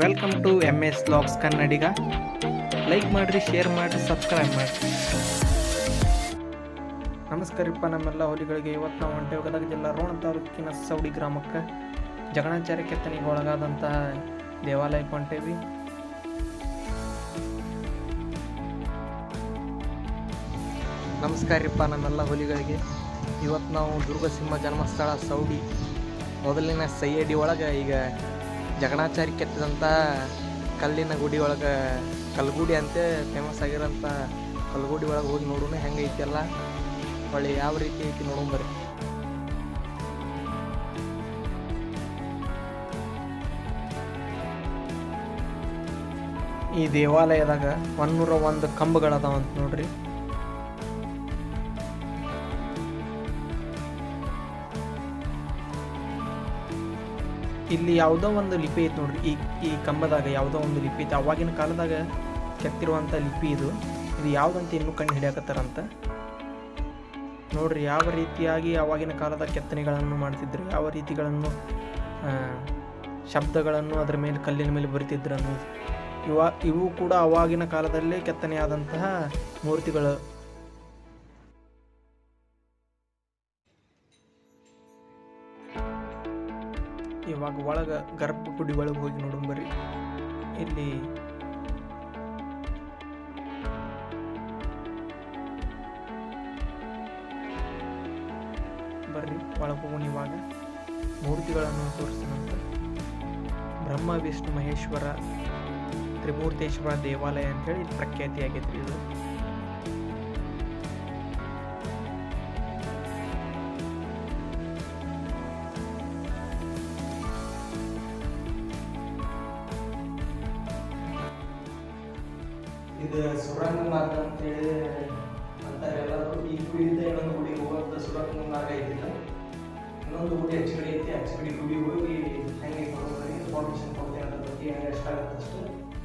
Welcome to M S logs Kannadiga like ಮಾಡಿರಿ share ಮಾಡಿರಿ subscribe ಮಾಡಿರಿ. ನಮಸ್ಕಾರಪ್ಪ ನಮ್ಮೆಲ್ಲ ಹೋಲಿಗಳಿಗೆ ಇವತ್ತು ನಾವು ಹೊಂಟೆ ಗದಗ ಜಿಲ್ಲಾ ರೋಣ ತಾಲೂಕಿನ ಸೌಡಿ ಗ್ರಾಮಕ್ಕೆ. ಜಗಣಾಚಾರ್ಯ ಕೆತ್ತನೆಗೆ ಒಳಗಾದಂತಹ ದೇವಾಲಯಕ್ಕೆ ಹೊಂಟೇವಿ. ನಮಸ್ಕಾರಪ್ಪ ನಮ್ಮೆಲ್ಲ ಹುಲಿಗಳಿಗೆ ಇವತ್ತು ನಾವು ದುರ್ಗಸಿಂಹ ಜನ್ಮಸ್ಥಳ ಸೌಡಿ, ಮೊದಲಿನ ಸೈಯಡಿ ಒಳಗೆ ಈಗ ಜಗಣಾಚಾರಿ ಕೆತ್ತಿದಂಥ ಕಲ್ಲಿನ ಗುಡಿ ಒಳಗೆ, ಕಲ್ಗುಡಿ ಅಂತೆ ಫೇಮಸ್ ಆಗಿರೋಂಥ ಕಲ್ಗುಡಿ ಒಳಗೆ ಹೋಗಿ ನೋಡೋಣ ಹೆಂಗೆ ಐತಿ ಎಲ್ಲ ಹೊಳ್ಳಿ ಯಾವ ರೀತಿ ಐತಿ ನೋಡೋಣ ಬರ್ರಿ. ಈ ದೇವಾಲಯದಾಗ ಒನ್ನೂರ ಒಂದು ಕಂಬಗಳದಾವಂತ ನೋಡ್ರಿ. ಇಲ್ಲಿ ಯಾವುದೋ ಒಂದು ಲಿಪಿ ಐತೆ ನೋಡ್ರಿ. ಈ ಈ ಕಂಬದಾಗ ಯಾವುದೋ ಒಂದು ಲಿಪಿ ಐತೆ. ಅವಾಗಿನ ಕಾಲದಾಗ ಕೆತ್ತಿರುವಂಥ ಲಿಪಿ ಇದು. ಇದು ಯಾವುದಂತ ಇನ್ನೂ ಕಂಡು ಹಿಡಿಯಾಕತ್ತಾರಂತ. ನೋಡ್ರಿ, ಯಾವ ರೀತಿಯಾಗಿ ಅವಾಗಿನ ಕಾಲದ ಕೆತ್ತನೆಗಳನ್ನು ಮಾಡ್ತಿದ್ರು, ಯಾವ ರೀತಿಗಳನ್ನು ಶಬ್ದಗಳನ್ನು ಅದರ ಮೇಲೆ ಕಲ್ಲಿನ ಮೇಲೆ ಬರಿತಿದ್ರು ಅನ್ನೋದು. ಇವ, ಇವು ಕೂಡ ಅವಾಗಿನ ಕಾಲದಲ್ಲೇ ಕೆತ್ತನೆಯಾದಂತಹ ಮೂರ್ತಿಗಳು. ಇವಾಗ ಒಳಗ ಗರ್ಭಗುಡಿ ಒಳಗೆ ಹೋಗಿ ನೋಡು ಬರ್ರಿ. ಇಲ್ಲಿ ಬರ್ರಿ, ಒಳಗೆ ಹೋಗೋಣ ಇವಾಗ. ಮೂರ್ತಿಗಳನ್ನು ತೋರಿಸ್ತೀನಂತ ಬ್ರಹ್ಮ ವಿಷ್ಣು ಮಹೇಶ್ವರ ತ್ರಿಮೂರ್ತೇಶ್ವರ ದೇವಾಲಯ ಅಂತೇಳಿ ಇಲ್ಲಿ ಪ್ರಖ್ಯಾತಿ ಆಗೈತ್ರಿ ಇದು. ಇದು ಸುರಂಗ ಮಾರ್ಗ ಅಂತೇಳಿ ಅಂತಾರೆ ಎಲ್ಲರೂ. ಈ ಗುಡಿಯಿಂದ ಇನ್ನೊಂದು ಗುಡಿಗೆ ಹೋಗುವಂಥ ಸುರಂಗ ಮಾರ್ಗ ಐತಿ ಇನ್ನೊಂದು ಗುಡಿ ಹೆಚ್ಚುಗಡೆ ಐತಿ, ಹೆಚ್ಚುಗಡೆ ಗುಡಿ ಹೋಗಿ ಹೆಂಗೆ ಬರೋದ್ರಿ ಇನ್ಫಾರ್ಮೇಶನ್ ಕೊಡ್ತೀನಿ ಅದ್ರ ಬಗ್ಗೆ ಹೆಂಗೆ ಎಷ್ಟಾಗುತ್ತೆ ಅಷ್ಟು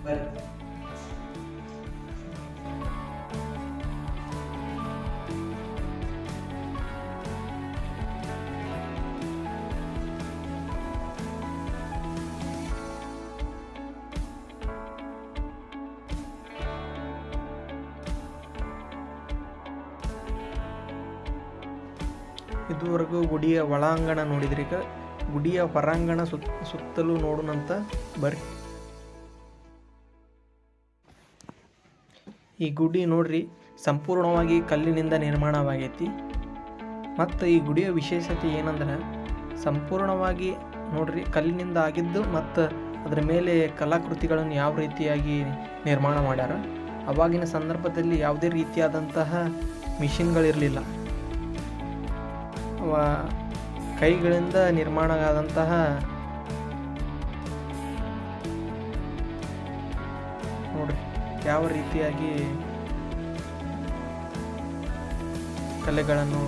ಬರ್ರಿ. ಇದುವರೆಗೂ ಗುಡಿಯ ಒಳಾಂಗಣ ನೋಡಿದ್ರಿ ಈಗ? ಗುಡಿಯ ಹೊರಾಂಗಣ ಸುತ್, ಸುತ್ತಲೂ ನೋಡೋಣಂತ ಬರ್ರಿ. ಈ ಗುಡಿ ನೋಡ್ರಿ, ಸಂಪೂರ್ಣವಾಗಿ ಕಲ್ಲಿನಿಂದ ನಿರ್ಮಾಣವಾಗೈತಿ. ಮತ್ತು ಈ ಗುಡಿಯ ವಿಶೇಷತೆ ಏನಂದ್ರೆ, ಸಂಪೂರ್ಣವಾಗಿ ನೋಡ್ರಿ, ಕಲ್ಲಿನಿಂದ ಆಗಿದ್ದು ಮತ್ತು ಅದರ ಮೇಲೆ ಕಲಾಕೃತಿಗಳನ್ನು ಯಾವ ರೀತಿಯಾಗಿ ನಿರ್ಮಾಣ ಮಾಡ್ಯಾರ. ಅವಾಗಿನ ಸಂದರ್ಭದಲ್ಲಿ ಯಾವುದೇ ರೀತಿಯಾದಂತಹ ಮಿಷಿನ್ಗಳಿರಲಿಲ್ಲ. ಕೈಗಳಿಂದ ನಿರ್ಮಾಣ ಆದಂತಹ ನೋಡ್ರಿ, ಯಾವ ರೀತಿಯಾಗಿ ಕಲೆಗಳನ್ನು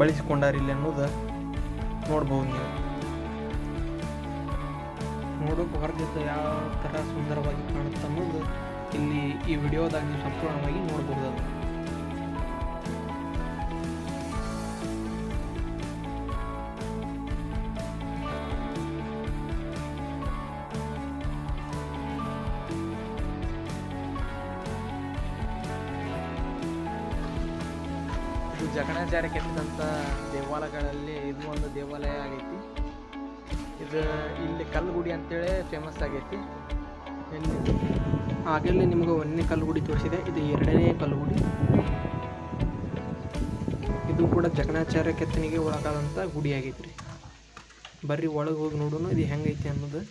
ಬಳಸಿಕೊಂಡಾರಿಲ್ಲ ಅನ್ನೋದು ನೋಡ್ಬೋದು ನೀವು. ನೋಡೋಕೆ ಹೊರಗಿದ್ದ ಯಾವ ಥರ ಸುಂದರವಾಗಿ ಕಾಣುತ್ತೆ ಅನ್ನೋದು ಇಲ್ಲಿ ಈ ವಿಡಿಯೋದಾಗಿ ಸಂಪೂರ್ಣವಾಗಿ ನೋಡ್ಬೋದು ಅದು ಇದು ಜಗಣಾಚಾರ್ಯ ಕೆತ್ತಿದಂಥ ದೇವಾಲಯಗಳಲ್ಲಿ ಇದು ಒಂದು ದೇವಾಲಯ ಆಗೈತಿ. ಇದು ಇಲ್ಲಿ ಕಲ್ಲುಗುಡಿ ಅಂತೇಳಿ ಫೇಮಸ್ ಆಗೈತಿ. ಆಗಲೇ ನಿಮ್ಗೆ ಒಂದನೇ ಕಲ್ಲುಗುಡಿ ತೋರಿಸಿದೆ. ಇದು ಎರಡನೇ ಕಲ್ಲುಗುಡಿ ಇದು ಕೂಡ ಜಗಣಾಚಾರ್ಯ ಕೆತ್ತನೆಗೆ ಒಳಗಾದಂಥ ಗುಡಿ ಆಗೈತೆ ರೀ ಬರ್ರಿ ಒಳಗೆ ಹೋಗಿ ನೋಡೋಣ, ಇದು ಹೆಂಗೈತಿ ಅನ್ನೋದು.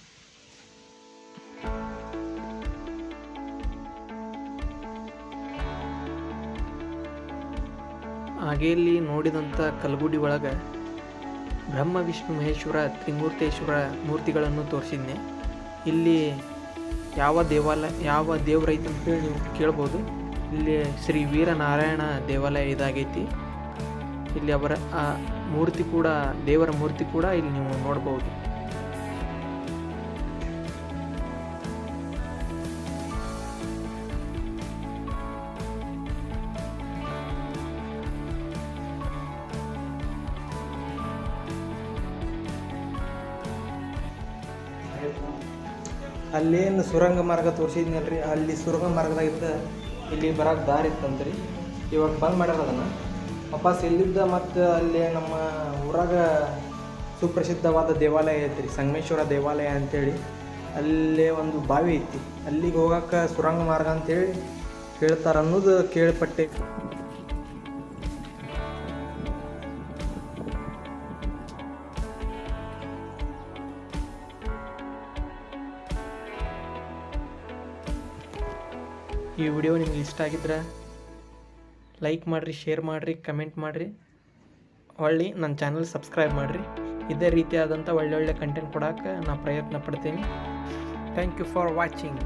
ಹಾಗೆ ಇಲ್ಲಿ ನೋಡಿದಂಥ ಕಲ್ಗುಡಿ ಒಳಗೆ ಬ್ರಹ್ಮ, ವಿಷ್ಣು, ಮಹೇಶ್ವರ, ತ್ರಿಮೂರ್ತೇಶ್ವರ ಮೂರ್ತಿಗಳನ್ನು ತೋರಿಸಿದ್ನೆ. ಇಲ್ಲಿ ಯಾವ ದೇವಾಲಯ ಯಾವ ದೇವರೈತೆ ಅಂತೇಳಿ ನೀವು ಕೇಳ್ಬೋದು. ಇಲ್ಲಿ ಶ್ರೀ ವೀರನಾರಾಯಣ ದೇವಾಲಯ ಇದಾಗೈತಿ. ಇಲ್ಲಿ ಅವರ, ಆ ಮೂರ್ತಿ ಕೂಡ, ದೇವರ ಮೂರ್ತಿ ಕೂಡ ಇಲ್ಲಿ ನೀವು ನೋಡ್ಬೋದು. ಅಲ್ಲೇನು ಸುರಂಗ ಮಾರ್ಗ ತೋರಿಸಿದ್ನಲ್ರಿ? ಅಲ್ಲಿ ಸುರಂಗ ಮಾರ್ಗದಾಗಿದ್ದ ಇಲ್ಲಿ ಬರೋಕ್ಕೆ ದಾರಿ ಇತ್ತಂತ್ರಿ. ಇವಾಗ ಬಂದ್ ಮಾಡ್ಯಾರ ಅದನ್ನು. ವಾಪಸ್ ಇಲ್ಲಿದ್ದ ಮತ್ತು ಅಲ್ಲಿ ನಮ್ಮ ಊರಾಗ ಸುಪ್ರಸಿದ್ಧವಾದ ದೇವಾಲಯ ಐತ್ರಿ, ಸಂಗಮೇಶ್ವರ ದೇವಾಲಯ ಅಂತೇಳಿ. ಅಲ್ಲೇ ಒಂದು ಬಾವಿ ಐತಿ. ಅಲ್ಲಿಗೆ ಹೋಗಕ್ಕೆ ಸುರಂಗ ಮಾರ್ಗ ಅಂತೇಳಿ ಕೇಳ್ತಾರೆ ಅನ್ನೋದು ಕೇಳ್ಪಟ್ಟೆ. ಈ ವಿಡಿಯೋ ನಿಮ್ಗೆ ಇಷ್ಟ ಆಗಿದ್ರೆ ಲೈಕ್ ಮಾಡಿರಿ, ಶೇರ್ ಮಾಡಿರಿ, ಕಮೆಂಟ್ ಮಾಡಿರಿ. ಹೊಳ್ಳಿ ನನ್ನ ಚಾನಲ್ ಸಬ್ಸ್ಕ್ರೈಬ್ ಮಾಡಿರಿ. ಇದೇ ರೀತಿಯಾದಂಥ ಒಳ್ಳೊಳ್ಳೆ ಕಂಟೆಂಟ್ ಕೊಡೋಕೆ ನಾನು ಪ್ರಯತ್ನ ಪಡ್ತೀನಿ. Thank you for watching